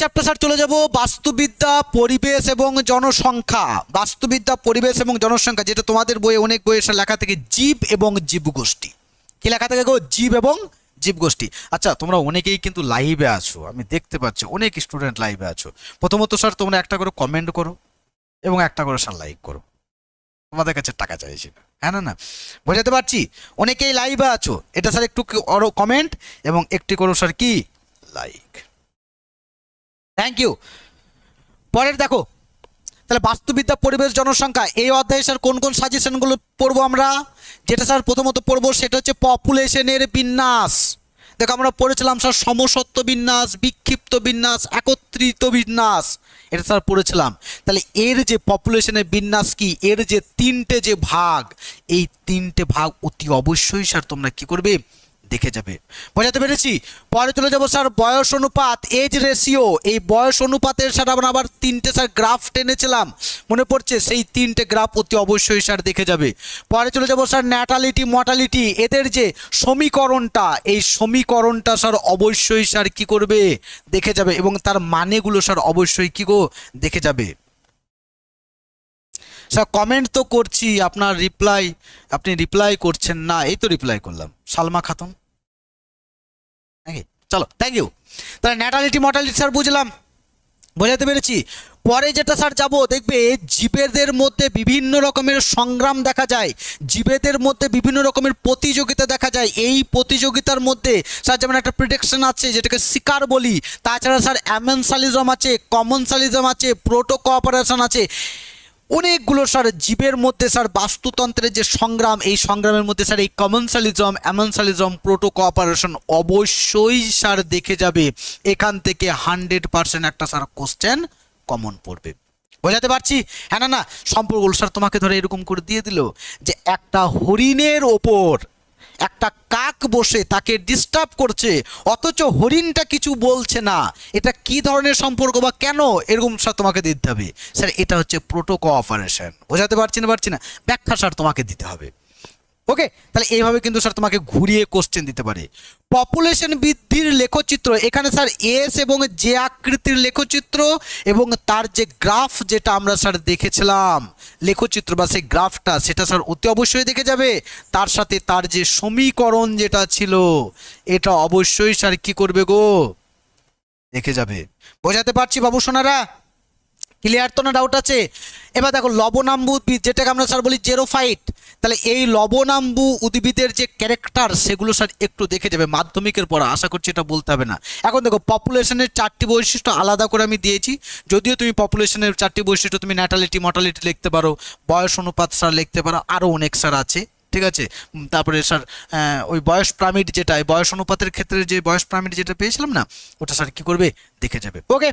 Chapter sir চলে যাব। বাস্তুবিদ্যা, পরিবেশ এবং জনসংখ্যা। বাস্তুবিদ্যা, পরিবেশ এবং জনসংখ্যা, যেটা তোমাদের বইয়ে অনেক বইয়ে লেখা থেকে, জীব এবং জীবগোষ্ঠী। কি লেখা থাকে গো? জীব এবং জীবগোষ্ঠী। আচ্ছা তোমরা অনেকেই কিন্তু লাইভে আছো। আমি দেখতে পাচ্ছি, অনেক স্টুডেন্ট লাইভে আছো। প্রথমত স্যার তোমরা একটা করে কমেন্ট করো এবং একটা করে স্যার লাইক করো। তোমাদের কাছে টাকা চাইছি। না হ্যাঁ না না? বোঝাতে পারছি? অনেকেই লাইভে আছো। এটা স্যার একটু কমেন্ট এবং একটি করো স্যার কি? লাইক থ্যাংক ইউ পরের দেখো, তাহলে বাস্তুবিদ্যা পরিবেশ জনসংখ্যা, এই অধ্যায়ে স্যার কোন কোন সাজেশনগুলো পড়ব আমরা? যেটা স্যার প্রথমত পড়ব সেটা হচ্ছে পপুলেশনের বিন্যাস। দেখো আমরা পড়েছিলাম স্যার সমসত্ব বিন্যাস, বিক্ষিপ্ত বিন্যাস, একত্রিত বিন্যাস। এটা স্যার পড়েছিলাম। তাহলে এর যে পপুলেশনের বিন্যাস কি? এর যে তিনটে যে ভাগ, এই তিনটে ভাগ অতি অবশ্যই স্যার তোমরা কি করবে? দেখে যাবে। বোঝাতে পেরেছি? পরে চলে যাব স্যার, বয়স অনুপাত এজ রেশিও এই বয়স অনুপাতের স্যার, আমরা আবার তিনটে স্যার গ্রাফ টেনেছিলাম। মনে পড়ছে সেই তিনটে গ্রাফ অতি অবশ্যই স্যার দেখে যাবে। পরে চলে যাব স্যার ন্যাটালিটি মর্টালিটি এদের যে সমীকরণটা, এই সমীকরণটা স্যার অবশ্যই স্যার কি করবে? দেখে যাবে এবং তার মানেগুলো স্যার অবশ্যই কি গো? দেখে যাবে। স্যার কমেন্ট তো করছি, আপনার রিপ্লাই আপনি রিপ্লাই করছেন না, এই তো রিপ্লাই করলাম। সালমা খাতুন। চলো থ্যাংক ইউ তাহলে ন্যাটালিটি মর্টালিটি স্যার বুঝলাম। বোঝাতে পেরেছি। পরে যেটা স্যার যাব, দেখবে জীবেদের মধ্যে বিভিন্ন রকমের সংগ্রাম দেখা যায়। জীবেদের মধ্যে বিভিন্ন রকমের প্রতিযোগিতা দেখা যায়। এই প্রতিযোগিতার মধ্যে স্যার যেমন একটা প্রিডিকশন আছে, যেটাকে শিকার বলি, তাছাড়া স্যার অ্যামেনসালিজম আছে কমনসালিজম আছে প্রোটো কোঅপারেশন আছে। অনেকগুলো স্যার জীবের মধ্যে স্যার বাস্তুতন্ত্রের যে সংগ্রাম, এই সংগ্রামের মধ্যে স্যার এই কমনসালিজম অ্যামনসালিজম প্রোটো কোঅপারেশন অবশ্যই স্যার দেখে যাবে। এখান থেকে হান্ড্রেড পার্সেন্ট একটা স্যার কোশ্চেন কমন পড়বে। বোঝাতে পারছি? হ্যাঁ না না, সম্পর্কগুলো স্যার তোমাকে ধরে এরকম করে দিয়ে দিল যে একটা হরিণের ওপর একটা বসে তাকে ডিস্টার্ব করছে, অথচ হরিণটা কিছু বলছে না। এটা কি ধরনের সম্পর্ক বা কেন এরকম স্যার তোমাকে দিতে হবে? স্যার, এটা হচ্ছে প্রোটোকো অপারেশন বোঝাতে পারছি না পারছি না? ব্যাখ্যা স্যার তোমাকে দিতে হবে। ওকে তাহলে এইভাবে কিন্তু স্যার তোমাকে ঘুরিয়ে কোশ্চেন দিতে পারে। পপুলেশন বৃদ্ধির লেখচিত্র, এখানে স্যার এস এবং যে আকৃতির লেখচিত্র এবং তার যে গ্রাফ যেটা আমরা স্যার দেখেছিলাম, লেখচিত্র বা সেই গ্রাফটা সেটা স্যার অতি অবশ্যই দেখে যাবে। তার সাথে তার যে সমীকরণ যেটা ছিল, এটা অবশ্যই স্যার কি করবে গো? দেখে যাবে। বোঝাতে পারছি বাবু সোনারা? ক্লিয়ার তো না ডাউট আছে? এবার দেখো, লবণাম্বু উদ্ভিদ যেটাকে আমরা স্যার বলি জেরোফাইট তাহলে এই লবণাম্বু উদ্ভিদের যে ক্যারেক্টার সেগুলো স্যার একটু দেখে যাবে মাধ্যমিকের পর আশা করছি এটা বলতে হবে না। এখন দেখো পপুলেশনের চারটি বৈশিষ্ট্য আলাদা করে আমি দিয়েছি, যদিও তুমি পপুলেশনের চারটি বৈশিষ্ট্য তুমি ন্যাটালিটি মর্টালিটি লিখতে পারো, বয়স অনুপাত স্যার লিখতে পারো আরও অনেক স্যার আছে, ঠিক আছে? তারপরে স্যার ওই বয়স প্রামিড যেটা বয়স অনুপাতের ক্ষেত্রে যে বয়স প্রামিড যেটা পেয়েছিলাম না, ওটা স্যার কী করবে? দেখে যাবে। ওকে